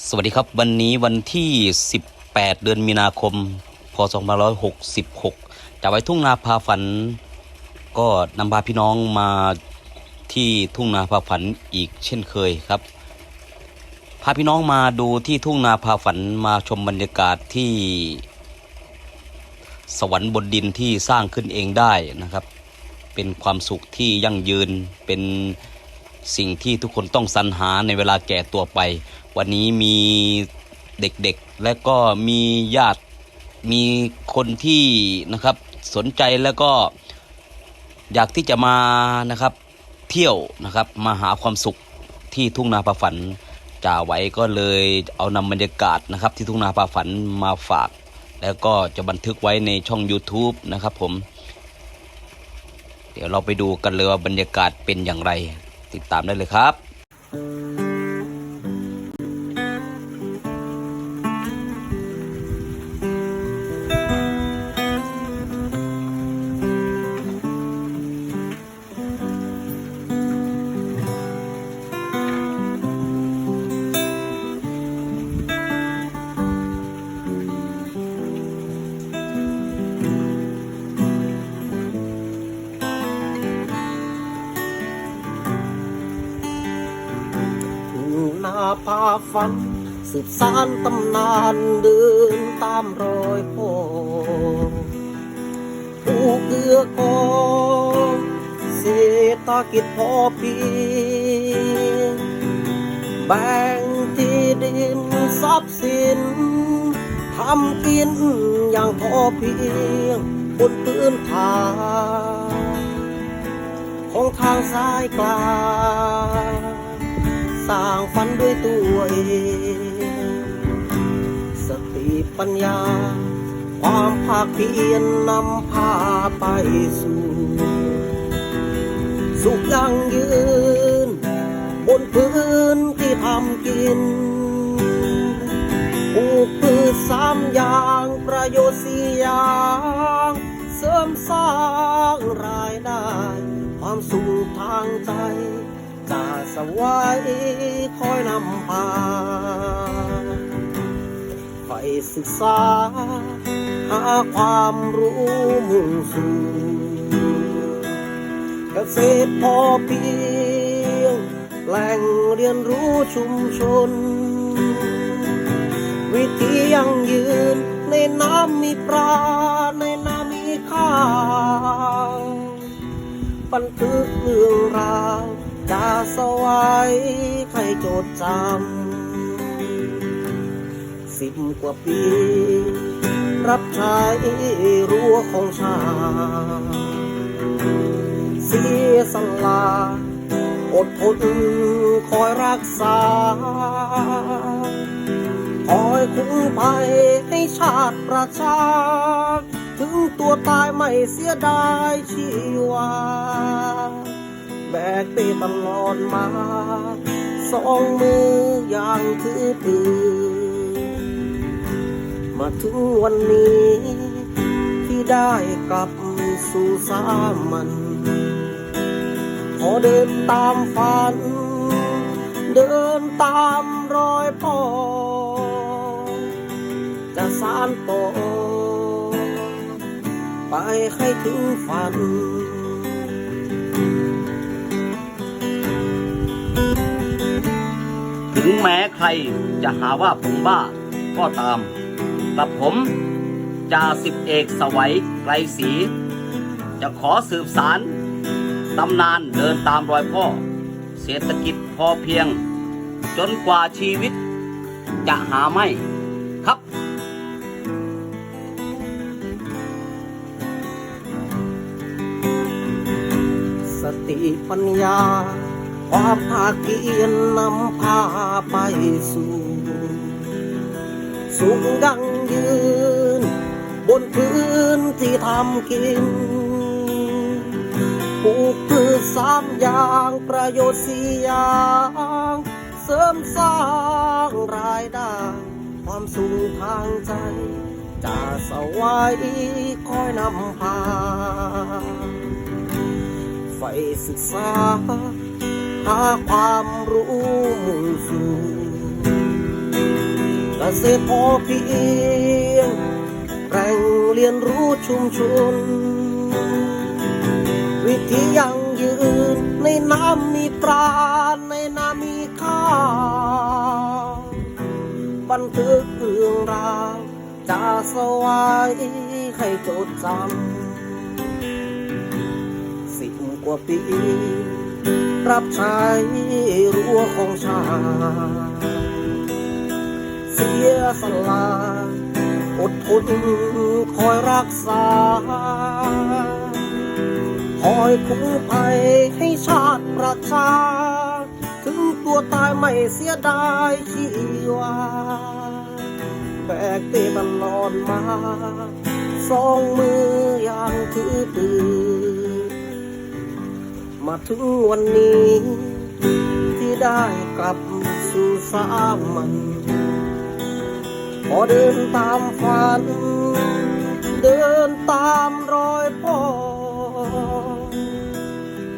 สวัสดีครับวันนี้วันที่ 18 เดือนมีนาคม พศ2566จะไว้ทุ่งนาพาฝัน ก็นำพาพี่น้องมาที่ทุ่งนาพาฝันอีกเช่นเคยครับ พาพี่น้องมาดูที่ทุ่งนาพาฝันมาชมบรรยากาศที่ สวรรค์บนดินที่สร้างขึ้นเองได้นะครับ เป็นความสุขที่ยั่งยืนเป็นสิ่งที่ทุกคนต้องสรรหาในเวลาแก่ตัวไป วันนี้มีเด็กๆ และก็มีญาติมีคนที่นะครับสนใจแล้วก็อยากที่จะมานะครับเที่ยวนะครับมาหาความสุขที่ทุ่งนาปาฝันจ่าไว้ก็เลยเอานำบรรยากาศนะครับที่ทุ่งนาปาฝันมาฝาก แล้วก็จะบันทึกไว้ในช่อง YouTube นะครับผม เดี๋ยวเราไปดูกันเลยว่าบรรยากาศเป็นอย่างไร ติดตามได้เลยครับ พาฝัน สืบสานตำนานเดินตามรอยพ่อผู้เกื้อกองเศรษฐกิจพอเพียงแบ่งที่ดินทรัพย์สินทำกินอย่างพอเพียงบนพื้นฐานของทางสายกลาง สร้างฝันด้วยตัวเอง สติปัญญา ความภาคเพียรนำพาไปสู่ สุขยั่งยืน บนพื้นที่ทำกินปลูกพืชสามอย่างประโยชน์สี่อย่างเสริมสร้างรายได้ ความสุขทางใจ จะสวายคอยนำพาไปศึกษา หาความรู้มุ่งสู่เกษตรพอเพียง แหล่งเรียนรู้ชุมชน วิธียังยืนในน้ำมีปลาในน้ำมีข้าวบันทึกเรื่องราว จะสวายใครจดจำสิบกว่าปี รับใช้รั้วของชาติเสียสละอดทนคอยรักษา คอยคุ้มภัยให้ชาติประชา ถึงตัวตายไม่เสียดายชีวา แบกไปตลอดมา สองมืออย่างถือปืนมาถึงวันนี้ ที่ได้กลับสู่สามัญขอเดินตามฝัน เดินตามรอยพ่อ จะสานต่อไปให้ถึงฝัน แม้ใครจะหาว่าผมบ้าก็ตาม กับผมจ่าสิบเอกสวัยไกรศรีจะขอสืบสารตำนานเดินตามรอยพ่อ เศรษฐกิจพอเพียง จนกว่าชีวิต จะหาไม่ครับสติปัญญาความภาคเพียรนำพา ไปสู่สุขยั่งยืน บนพื้นที่ทำกินปลูกพืชสามอย่างประโยชน์สี่อย่างเสริมสร้างรายได้ ความสุขทางใจจะสวายคอยนำพาไฟศึกษา หาความรู้มุ่งสู่กษตรพอเพียงแรงเรียนรู้ชุมชน วิธียังยืนในน้ำมีปราณในน้ำมีค่าบันทึกเรื่องราวจะสวายให้จดจำสิบกว่าปี รับใช้รั้วของชาติเสียสละอดทนคอยรักษา คอยคุ้มภัยให้ชาติประชา ถึงตัวตายไม่เสียดายชีวาแบกเป้บันนอนมา สองมืออย่างถือปืน มาถึงวันนี้ ที่ได้กลับสู่สามัญพอเดินตามฝัน เดินตามรอยพ่อ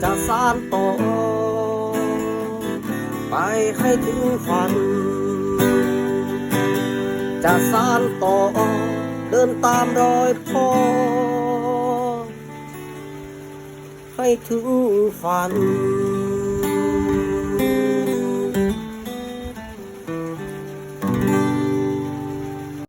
จะสานต่อ ไปให้ถึงฝัน จะสานต่อ เดินตามรอยพ่อ ไปถึงฝัน